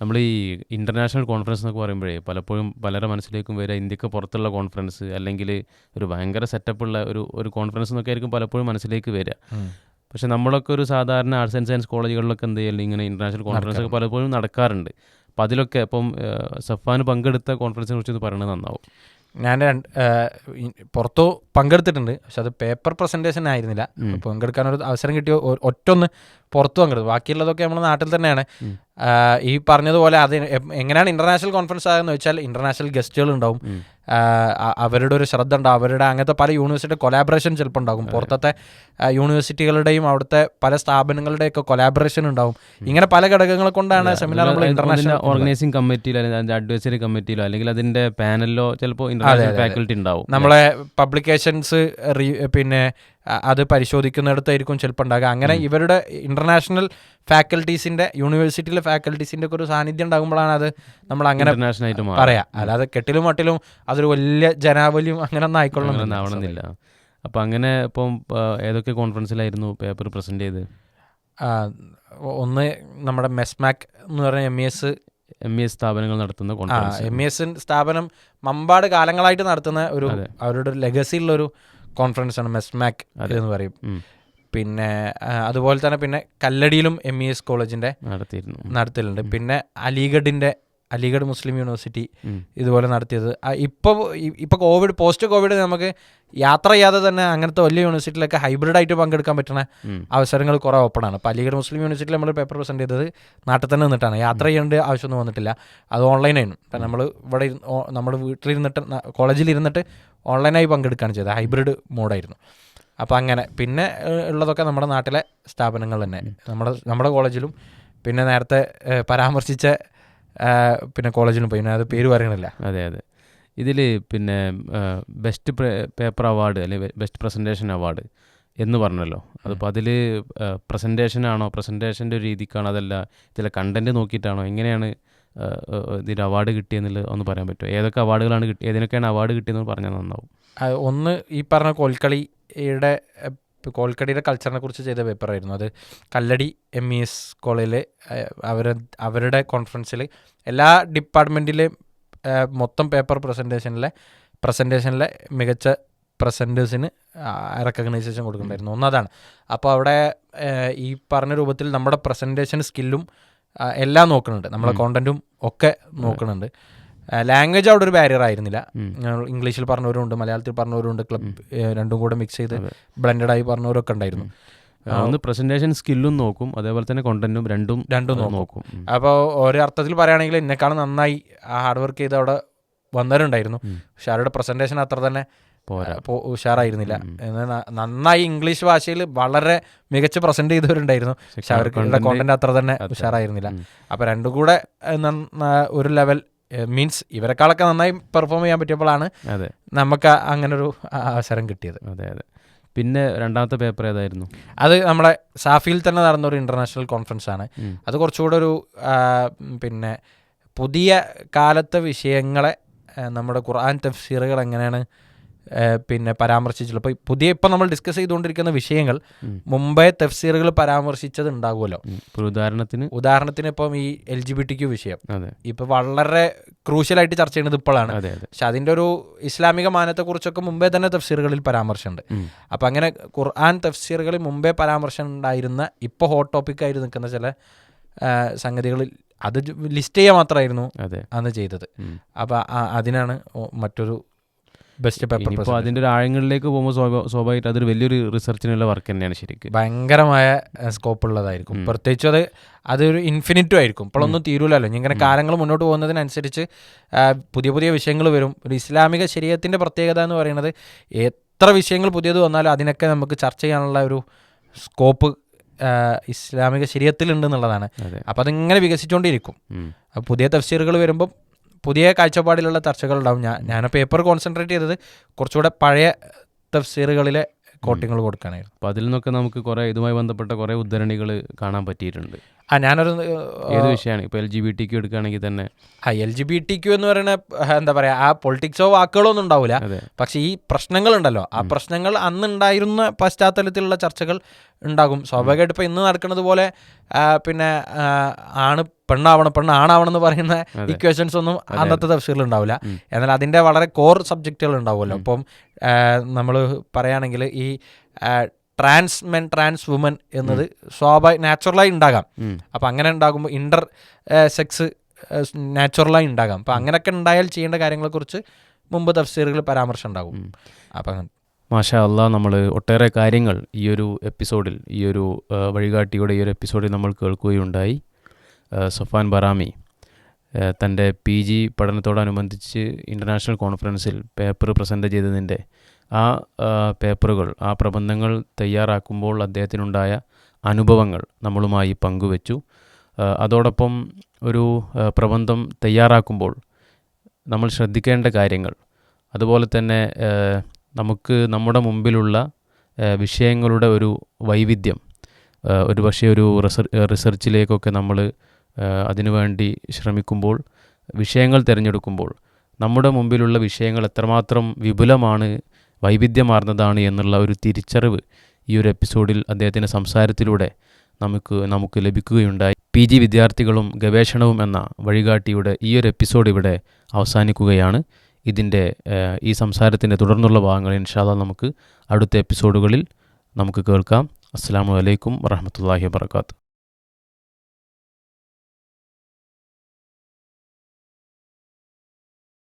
നമ്മൾ ഈ ഇന്റർനാഷണൽ കോൺഫറൻസ് എന്നൊക്കെ പറയുമ്പോഴേ പലപ്പോഴും പലരുടെ മനസ്സിലേക്കും വരിക ഇന്ത്യയ്ക്ക് പുറത്തുള്ള കോൺഫറൻസ് അല്ലെങ്കിൽ ഒരു ഭയങ്കര സെറ്റപ്പുള്ള ഒരു ഒരു കോൺഫറൻസ് എന്നൊക്കെ ആയിരിക്കും പലപ്പോഴും മനസ്സിലേക്ക് വരിക പക്ഷേ നമ്മളൊക്കെ ഒരു സാധാരണ ആർട്സ് ആൻഡ് സയൻസ് കോളേജുകളിലൊക്കെ എന്ത് ചെയ്യുന്നത് ഇങ്ങനെ ഇന്റർനാഷണൽ കോൺഫറൻസ് ഒക്കെ പലപ്പോഴും നടക്കാറുണ്ട്. അപ്പം അതിലൊക്കെ ഇപ്പം സഫാൻ പങ്കെടുത്ത കോൺഫറൻസിനെ കുറിച്ച് ഒന്ന് പറയുന്നത് നന്നാവും. ഞാൻ രണ്ട് പുറത്തു പങ്കെടുത്തിട്ടുണ്ട്. പക്ഷെ അത് പേപ്പർ പ്രസന്റേഷൻ ആയിരുന്നില്ല. പങ്കെടുക്കാൻ ഒരു അവസരം കിട്ടിയ ഒറ്റൊന്ന് പുറത്തു പങ്കെടുത്തു. ബാക്കിയുള്ളതൊക്കെ നമ്മുടെ നാട്ടിൽ തന്നെയാണ്. ഈ പറഞ്ഞതുപോലെ അത് എങ്ങനെയാണ് ഇന്റർനാഷണൽ കോൺഫറൻസ് ആകുന്നത് വെച്ചാൽ ഇന്റർനാഷണൽ ഗസ്റ്റുകൾ ഉണ്ടാവും. അവരുടെ ഒരു ശ്രദ്ധ ഉണ്ടാവും അവരുടെ അങ്ങനത്തെ പല യൂണിവേഴ്സിറ്റി കൊലാബറേഷൻ ചിലപ്പോൾ ഉണ്ടാകും. പുറത്തത്തെ യൂണിവേഴ്സിറ്റികളുടെയും അവിടുത്തെ പല സ്ഥാപനങ്ങളുടെയൊക്കെ കൊലാബറേഷൻ ഉണ്ടാവും. ഇങ്ങനെ പല ഘടകങ്ങൾ കൊണ്ടാണ് സെമിനാർ നമ്മൾ ഇന്റർനാഷണൽ ഓർഗനൈസിംഗ് കമ്മിറ്റിയിലോ അല്ലെങ്കിൽ അഡ്വൈസറി കമ്മിറ്റിയിലോ അല്ലെങ്കിൽ അതിന്റെ പാനലിലോ ചിലപ്പോൾ ഫാക്കൽറ്റി ഉണ്ടാവും. നമ്മളെ പബ്ലിക്കേഷൻസ് പിന്നെ അത് പരിശോധിക്കുന്നിടത്തായിരിക്കും ചിലപ്പോൾ ഉണ്ടാകുക. അങ്ങനെ ഇവരുടെ ഇന്റർനാഷണൽ ഫാക്കൽറ്റീസിന്റെ യൂണിവേഴ്സിറ്റിയിലെ ഫാക്കൽറ്റീസിന്റെ ഒക്കെ ഒരു സാന്നിധ്യം ഉണ്ടാകുമ്പോഴാണ് അത് നമ്മൾ അങ്ങനെ പറയാം. അല്ലാതെ കെട്ടിലും മട്ടിലും അതൊരു വലിയ ജനാവലിയും അങ്ങനെ ഒന്നും ആയിക്കൊള്ളണം അങ്ങനെ ആവണമെന്നില്ല. അപ്പം അങ്ങനെ ഇപ്പം ഏതൊക്കെ കോൺഫറൻസിലായിരുന്നു പേപ്പർ പ്രസന്റ് ചെയ്ത് ഒന്ന് നമ്മുടെ മെസ്മാക് എന്ന് പറഞ്ഞ M S M E S സ്ഥാപനങ്ങൾ നടത്തുന്ന കോൺഫറൻസ് എം ഇ എസ് സ്ഥാപനം മമ്പാട് കാലങ്ങളായിട്ട് നടത്തുന്ന ഒരു അവരുടെ ഒരു ലെഗസി ഉള്ള ഒരു കോൺഫറൻസ് ആണ് മെസ്മാക് എന്ന് പറയും. പിന്നെ അതുപോലെ തന്നെ പിന്നെ കല്ലടിയിലും എം ഇ എസ് കോളേജിന്റെ നടത്തിയിരുന്നു. നടത്തലുണ്ട്. പിന്നെ അലിഗഡിന്റെ അലിഗഡ് മുസ്ലിം യൂണിവേഴ്സിറ്റി. ഇതുപോലെ നടത്തിയത്. ഇപ്പോൾ ഇപ്പോൾ കോവിഡ് പോസ്റ്റ് കോവിഡ് നമുക്ക് യാത്ര ചെയ്യാതെ തന്നെ അങ്ങനത്തെ വലിയ യൂണിവേഴ്സിറ്റിയിലൊക്കെ ഹൈബ്രിഡ് ആയിട്ട് പങ്കെടുക്കാൻ പറ്റുന്ന അവസരങ്ങൾ അവസരങ്ങൾ ഓപ്പൺ ആണ്. അപ്പൊ അലിഗഡ് മുസ്ലിം യൂണിവേഴ്സിറ്റിയിൽ നമ്മൾ പേപ്പർ പ്രസന്റ് ചെയ്തത് നാട്ടിൽ തന്നെ നിന്നിട്ടാണ്. യാത്ര ചെയ്യേണ്ട ആവശ്യമൊന്നും വന്നിട്ടില്ല. അത് ഓൺലൈനായിരുന്നു നമ്മൾ ഇവിടെ നമ്മൾ നമ്മുടെ വീട്ടിലിരുന്നിട്ട് കോളേജിൽ ഇരുന്നിട്ട് ഓൺലൈനായി പങ്കെടുക്കുകയാണ് ചെയ്തത്. ഹൈബ്രിഡ് മോഡായിരുന്നു. അപ്പോൾ അങ്ങനെ. പിന്നെ ഉള്ളതൊക്കെ നമ്മുടെ നാട്ടിലെ സ്ഥാപനങ്ങൾ തന്നെ. നമ്മുടെ നമ്മുടെ കോളേജിലും പിന്നെ നേരത്തെ പരാമർശിച്ച പിന്നെ കോളേജിലും പോയി. അത് പേര് പറയണില്ല അതെ അതെ. ഇതിൽ പിന്നെ ബെസ്റ്റ് പേപ്പർ അവാർഡ് അല്ലെങ്കിൽ ബെസ്റ്റ് പ്രസന്റേഷൻ അവാർഡ് എന്ന് പറഞ്ഞല്ലോ. അതിപ്പോൾ അതിൽ പ്രസന്റേഷനാണോ പ്രസന്റേഷന്റെ രീതിക്കാണോ അതല്ല ഇതിലെ കണ്ടന്റ് നോക്കിയിട്ടാണോ എങ്ങനെയാണ് ഇതിൽ അവാർഡ് കിട്ടിയെന്നുള്ളത് ഒന്ന് പറയാൻ പറ്റുമോ? ഏതൊക്കെ അവാർഡുകളാണ് കിട്ടി ഏതിനൊക്കെയാണ് അവാർഡ് കിട്ടിയെന്ന് പറഞ്ഞാൽ നന്നാവും. ഒന്ന് ഈ പറഞ്ഞ കോൽക്കളിയുടെ കോൽക്കളിയുടെ കൾച്ചറിനെ കുറിച്ച് ചെയ്ത പേപ്പറായിരുന്നു അത് കല്ലടി എം ഇ എസ് കോളേജിൽ അവർ അവരുടെ കോൺഫറൻസിൽ എല്ലാ ഡിപ്പാർട്ട്മെന്റിലെയും മൊത്തം പേപ്പർ പ്രസന്റേഷനിലെ പ്രസന്റേഷനിലെ മികച്ച പ്രസന്റേഴ്സിന് റെക്കഗ്നൈസേഷൻ കൊടുക്കുന്നുണ്ടായിരുന്നു ഒന്നതാണ് അപ്പോൾ അവിടെ ഈ പറഞ്ഞ രൂപത്തിൽ നമ്മുടെ പ്രസന്റേഷൻ സ്കില്ലും എല്ലാം നോക്കുന്നുണ്ട് നമ്മളെ കോണ്ടന്റും ഒക്കെ നോക്കുന്നുണ്ട് ലാംഗ്വേജ് അവിടെ ഒരു ബാരിയർ ആയിരുന്നില്ല. ഇംഗ്ലീഷിൽ പറഞ്ഞവരുണ്ട് മലയാളത്തിൽ പറഞ്ഞവരുണ്ട് ക്ലബ് രണ്ടും കൂടെ മിക്സ് ചെയ്ത് ബ്ലെൻഡഡ് ആയി പറഞ്ഞവരൊക്കെ ഉണ്ടായിരുന്നു. ഒന്ന് പ്രസന്റേഷൻ സ്കില്ലും നോക്കും അതേപോലെ തന്നെ കോണ്ടന്റും രണ്ടും രണ്ടും നോക്കും. അപ്പോൾ ഒരു അർത്ഥത്തിൽ പറയുകയാണെങ്കിൽ എന്നെക്കാളും നന്നായി ഹാർഡ് വർക്ക് ചെയ്ത് അവിടെ വന്നവരുണ്ടായിരുന്നു. പക്ഷെ അവരുടെ പ്രസന്റേഷൻ അത്ര തന്നെ ഉഷാറായിരുന്നില്ല. നന്നായി ഇംഗ്ലീഷ് ഭാഷയിൽ വളരെ മികച്ച പ്രസന്റ് ചെയ്തവരുണ്ടായിരുന്നു. പക്ഷെ അവർക്ക് കോണ്ടന്റ് അത്ര തന്നെ ഉഷാറായിരുന്നില്ല. അപ്പൊ രണ്ടും കൂടെ ഒരു ലെവൽ മീൻസ് ഇവരെക്കാളൊക്കെ നന്നായി പെർഫോം ചെയ്യാൻ പറ്റിയപ്പോഴാണ് നമുക്ക് അങ്ങനെ ഒരു അവസരം കിട്ടിയത്. അതെ അതെ. പിന്നെ രണ്ടാമത്തെ പേപ്പർ ഏതായിരുന്നു? അത് നമ്മുടെ സാഫിയിൽ തന്നെ നടന്ന ഒരു ഇന്റർനാഷണൽ കോൺഫറൻസ് ആണ്. അത് കുറച്ചുകൂടെ ഒരു പിന്നെ പുതിയ കാലത്തെ വിഷയങ്ങളെ നമ്മുടെ ഖുർആൻ തഫ്സീറുകൾ എങ്ങനെയാണ് പിന്നെ പരാമർശിച്ചിട്ടുള്ളത് അപ്പോൾ പുതിയ ഇപ്പം നമ്മൾ ഡിസ്കസ് ചെയ്തുകൊണ്ടിരിക്കുന്ന വിഷയങ്ങൾ മുംബൈ മുമ്പേ തഫ്സീറുകൾ പരാമർശിച്ചത് ഉണ്ടാകുമല്ലോ. ഉദാഹരണത്തിന് ഉദാഹരണത്തിന് ഇപ്പം ഈ L G B T Q വിഷയം. ഇപ്പൊ ഇപ്പം വളരെ ക്രൂഷ്യലായിട്ട് ചർച്ച ചെയ്യുന്നത് ഇപ്പോഴാണ്. പക്ഷെ അതിന്റെ ഒരു ഇസ്ലാമിക മാനത്തെക്കുറിച്ചൊക്കെ മുമ്പേ തന്നെ തഫ്സീറുകളിൽ പരാമർശമുണ്ട്. അപ്പൊ അങ്ങനെ ഖുർആൻ തഫ്സീറുകളിൽ മുമ്പേ പരാമർശം ഉണ്ടായിരുന്ന ഇപ്പോൾ ഹോട്ട് ടോപ്പിക്കായി നിൽക്കുന്ന ചില സംഗതികൾ സംഗതികളിൽ അത് ലിസ്റ്റ് ചെയ്യുക മാത്രമായിരുന്നു അന്ന് ചെയ്തത്. അപ്പം അതിനാണ് മറ്റൊരു ബെസ്റ്റ് പേപ്പർ ഇപ്പോൾ അതിന്റെ ഒരു ആഴങ്ങളിലേക്ക് പോകുമ്പോൾ സ്വാഭാ- സ്വാഭാവികമായിട്ട് അതൊരു വലിയൊരു റിസർച്ചിനുള്ള വർക്ക് തന്നെയാണ് ശരിക്കും. ഭയങ്കരമായ സ്കോപ്പ് ഉള്ളതായിരിക്കും. പ്രത്യേകിച്ച് അത് അതൊരു ഇൻഫിനിറ്റും ആയിരിക്കും. ഇപ്പോഴൊന്നും തീരൂലല്ലോ. ഇങ്ങനെ കാലങ്ങൾ മുന്നോട്ട് പോകുന്നതിനനുസരിച്ച് പുതിയ പുതിയ വിഷയങ്ങൾ വരും. ഒരു ഇസ്ലാമിക ശരീരത്തിന്റെ പ്രത്യേകത എന്ന് പറയുന്നത് എത്ര വിഷയങ്ങൾ പുതിയത് വന്നാലും അതിനൊക്കെ നമുക്ക് ചർച്ച ചെയ്യാനുള്ള ഒരു സ്കോപ്പ് ഇസ്ലാമിക ശരീരത്തിലുണ്ട് എന്നുള്ളതാണ്. അപ്പം അപ്പോൾ അതിങ്ങനെ വികസിച്ചുകൊണ്ടിരിക്കും. പുതിയ തഫ്സീറുകൾ വരുമ്പം പുതിയ കാഴ്ചപ്പാടിലുള്ള ചർച്ചകൾ ഉണ്ടാവും ഞാൻ ഞാൻ പേപ്പർ കോൺസെൻട്രേറ്റ് ചെയ്തത് കുറച്ചുകൂടെ പഴയ തഫ്സീറുകളിലെ കോട്ടിങ്ങൾ കൊടുക്കാനായിരുന്നു. അപ്പോൾ അതിൽ നിന്നൊക്കെ നമുക്ക് കുറേ ഇതുമായി ബന്ധപ്പെട്ട കുറേ ഉദ്ധരണികൾ കാണാൻ പറ്റിയിട്ടുണ്ട്. ആ ഞാനൊരു ഏത് വിഷയമാണ്? ഇപ്പോൾ L G B T Q എടുക്കുകയാണെങ്കിൽ തന്നെ. ആ L G B T Q എന്ന് പറയുന്ന എന്താ പറയുക ആ പൊളിറ്റിക്സോ വാക്കുകളോ ഒന്നും ഉണ്ടാവില്ല പക്ഷേ ഈ പ്രശ്നങ്ങളുണ്ടല്ലോ. ആ പ്രശ്നങ്ങൾ അന്നുണ്ടായിരുന്ന പശ്ചാത്തലത്തിലുള്ള ചർച്ചകൾ ഉണ്ടാകും. സ്വാഭാവികമായിട്ട് ഇപ്പോൾ ഇന്ന് നടക്കുന്നത് പോലെ പിന്നെ ആണ് പെണ്ണാവണം പെണ്ണ് ആണാവണം എന്ന് പറയുന്ന ഇക്വേഷൻസ് ഒന്നും അന്നത്തെ തഫ്സീറിൽ ഉണ്ടാവില്ല. എന്നാൽ അതിന്റെ വളരെ കോർ സബ്ജക്റ്റുകൾ ഉണ്ടാവുമല്ലോ. അപ്പം നമ്മൾ പറയുകയാണെങ്കിൽ ഈ ട്രാൻസ് മെൻ ട്രാൻസ് വുമൻ എന്നത് സ്വാഭാവിക നാച്ചുറലായി ഉണ്ടാകാം അപ്പം അങ്ങനെ ഉണ്ടാകുമ്പോൾ ഇന്റർ സെക്സ് നാച്ചുറലായി ഉണ്ടാകാം അപ്പം അങ്ങനെയൊക്കെ ഉണ്ടായാൽ ചെയ്യേണ്ട കാര്യങ്ങളെക്കുറിച്ച് മുമ്പ് തഫ്സീറുകൾ പരാമർശം ഉണ്ടാകും. അപ്പം മാഷാ അല്ല നമ്മൾ ഒട്ടേറെ കാര്യങ്ങൾ ഈ ഒരു എപ്പിസോഡിൽ ഈ ഒരു വഴികാട്ടിയുടെ ഈ ഒരു എപ്പിസോഡിൽ നമ്മൾ കേൾക്കുകയുണ്ടായി. സൊഫാൻ ബറാമി തന്റെ പി ജി പഠനത്തോടനുബന്ധിച്ച് ഇന്റർനാഷണൽ കോൺഫറൻസിൽ പേപ്പർ പ്രസന്റ് ചെയ്തതിന്റെ ആ പേപ്പറുകൾ ആ പ്രബന്ധങ്ങൾ തയ്യാറാക്കുമ്പോൾ അദ്ദേഹത്തിനുണ്ടായ അനുഭവങ്ങൾ നമ്മളുമായി പങ്കുവച്ചു. അതോടൊപ്പം ഒരു പ്രബന്ധം തയ്യാറാക്കുമ്പോൾ നമ്മൾ ശ്രദ്ധിക്കേണ്ട കാര്യങ്ങൾ അതുപോലെ തന്നെ നമുക്ക് നമ്മുടെ മുമ്പിലുള്ള വിഷയങ്ങളുടെ ഒരു വൈവിധ്യം ഒരു പക്ഷേ ഒരു റിസർ റിസർച്ചിലേക്കൊക്കെ നമ്മൾ അതിനുവേണ്ടി ശ്രമിക്കുമ്പോൾ വിഷയങ്ങൾ തിരഞ്ഞെടുക്കുമ്പോൾ നമ്മുടെ മുമ്പിലുള്ള വിഷയങ്ങൾ എത്രമാത്രം വിപുലമാണ് വൈവിധ്യമാർന്നതാണ് എന്നുള്ള ഒരു തിരിച്ചറിവ് ഈ ഒരു എപ്പിസോഡിൽ അദ്ദേഹത്തിന്റെ സംസാരത്തിലൂടെ നമുക്ക് നമുക്ക് ലഭിക്കുകയുണ്ടായി. പി ജി വിദ്യാർത്ഥികളും ഗവേഷണവും എന്ന വഴികാട്ടിയുടെ ഈ ഒരു എപ്പിസോഡ് ഇവിടെ അവസാനിക്കുകയാണ്. ഇതിന്റെ ഈ സംസാരത്തിന്റെ തുടർന്നുള്ള ഭാഗങ്ങൾ ഇൻഷാല്ല നമുക്ക് അടുത്ത എപ്പിസോഡുകളിൽ നമുക്ക് കേൾക്കാം. അസ്സാം വലൈക്കും വറഹമത്തല്ലാഹി വാബർക്കാത്തു